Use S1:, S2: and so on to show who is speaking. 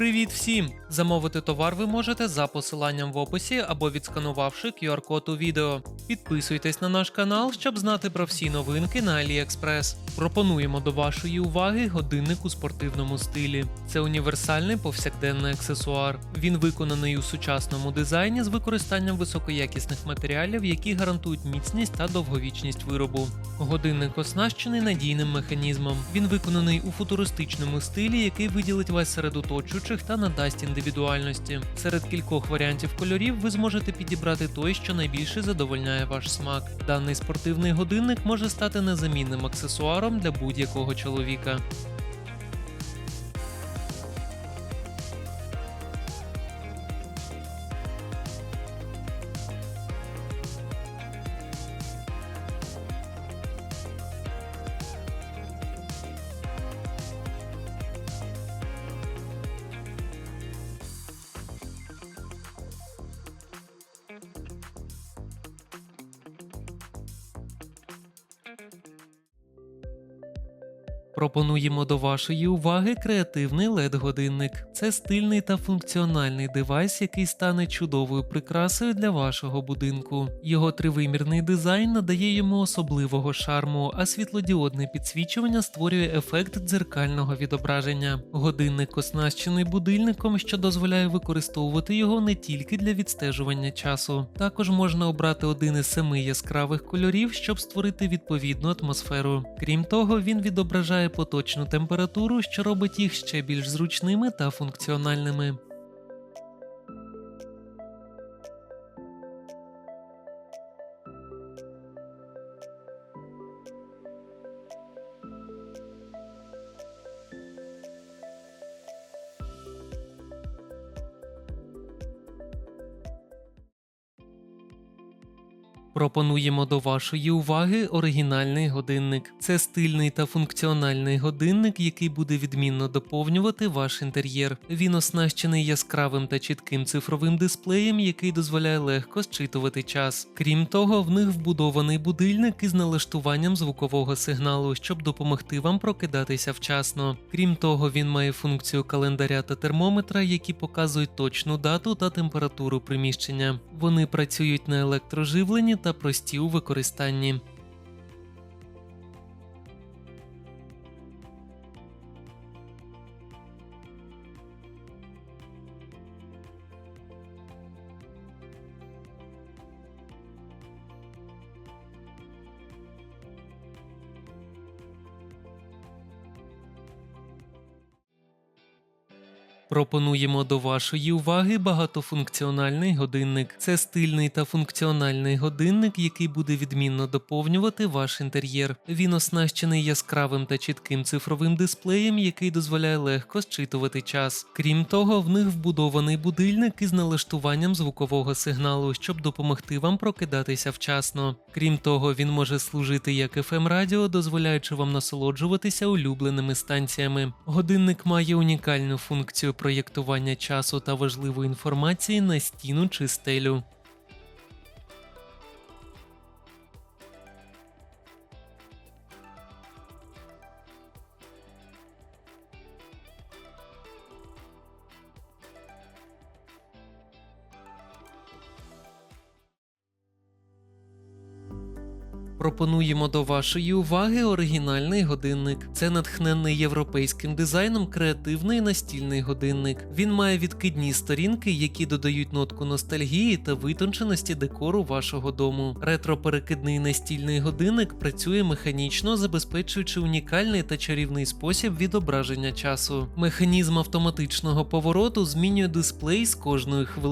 S1: Привіт всім! Замовити товар ви можете за посиланням в описі або відсканувавши QR-код у відео. Підписуйтесь на наш канал, щоб знати про всі новинки на AliExpress. Пропонуємо до вашої уваги годинник у спортивному стилі. Це універсальний повсякденний аксесуар. Він виконаний у сучасному дизайні з використанням високоякісних матеріалів, які гарантують міцність та довговічність виробу. Годинник оснащений надійним механізмом. Він виконаний у футуристичному стилі, який виділить вас серед оточуючих та надасть індивідуальності. Серед кількох варіантів кольорів ви зможете підібрати той, що найбільше задовольняє ваш смак. Даний спортивний годинник може стати незамінним аксесуаром для будь-якого чоловіка. Пропонуємо до вашої уваги креативний led годинник Це стильний та функціональний девайс, який стане чудовою прикрасою для вашого будинку. Його тривимірний дизайн надає йому особливого шарму, а світлодіодне підсвічування створює ефект дзеркального відображення. Годинник оснащений будильником, що дозволяє використовувати його не тільки для відстежування часу. Також можна обрати один із семи яскравих кольорів, щоб створити відповідну атмосферу. Крім того, він відображає поточну температуру, що робить їх ще більш зручними та функціональними. Пропонуємо до вашої уваги оригінальний годинник. Це стильний та функціональний годинник, який буде відмінно доповнювати ваш інтер'єр. Він оснащений яскравим та чітким цифровим дисплеєм, який дозволяє легко зчитувати час. Крім того, в них вбудований будильник із налаштуванням звукового сигналу, щоб допомогти вам прокидатися вчасно. Крім того, він має функцію календаря та термометра, які показують точну дату та температуру приміщення. Вони працюють на електроживленні та прості у використанні. Пропонуємо до вашої уваги багатофункціональний годинник. Це стильний та функціональний годинник, який буде відмінно доповнювати ваш інтер'єр. Він оснащений яскравим та чітким цифровим дисплеєм, який дозволяє легко зчитувати час. Крім того, в них вбудований будильник із налаштуванням звукового сигналу, щоб допомогти вам прокидатися вчасно. Крім того, він може служити як fm радіо, дозволяючи вам насолоджуватися улюбленими станціями. Годинник має унікальну функцію проєктування часу та важливої інформації на стіну чи стелю. Пропонуємо до вашої уваги оригінальний годинник. Це натхнений європейським дизайном креативний настільний годинник. Він має відкидні сторінки, які додають нотку ностальгії та витонченості декору вашого дому. Ретро-перекидний настільний годинник працює механічно, забезпечуючи унікальний та чарівний спосіб відображення часу. Механізм автоматичного повороту змінює дисплей з кожною хвилиною.